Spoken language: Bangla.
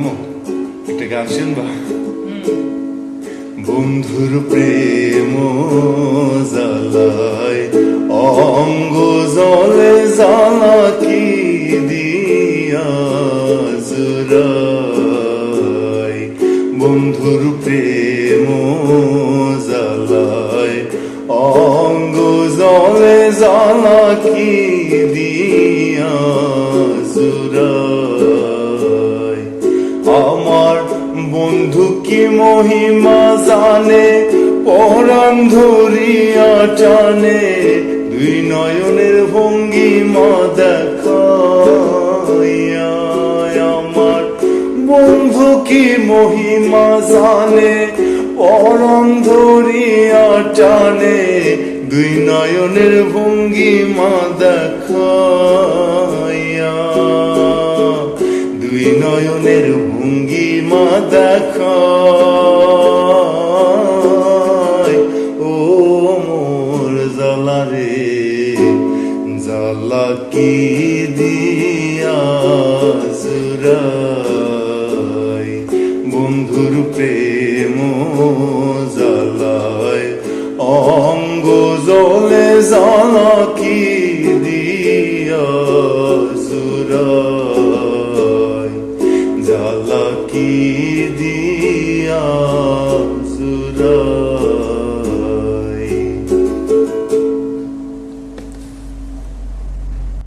আম্মু একটা গান শুনবা? বন্ধুর প্রেম জালায় অঙ্গ জলে জ্বালা কি দিয়া জুরাই বন্ধুর প্রেম জালায় অঙ্গ জলে জ্বালা কি দিয়া জুরাই বন্ধু কি মহিমা জানে? পরাণ ধরিয়া টানে। দুই নয়নের ভঙ্গিমা দেখাইয়া আমার। বন্ধু কি মহিমা জানে? পরাণ ধরিয়া টানে। দুই নয়নের ভঙ্গিমা দেখাইয়া নয়নের ভঙ্গিমা দেখায় ও মোর জ্বালা রে, জ্বালা কি দিয়া জুরাই বন্ধুর প্রেম জ্বালায়, অঙ্গ জলে জ্বালা কি দিয়া জুরাই জ্বালা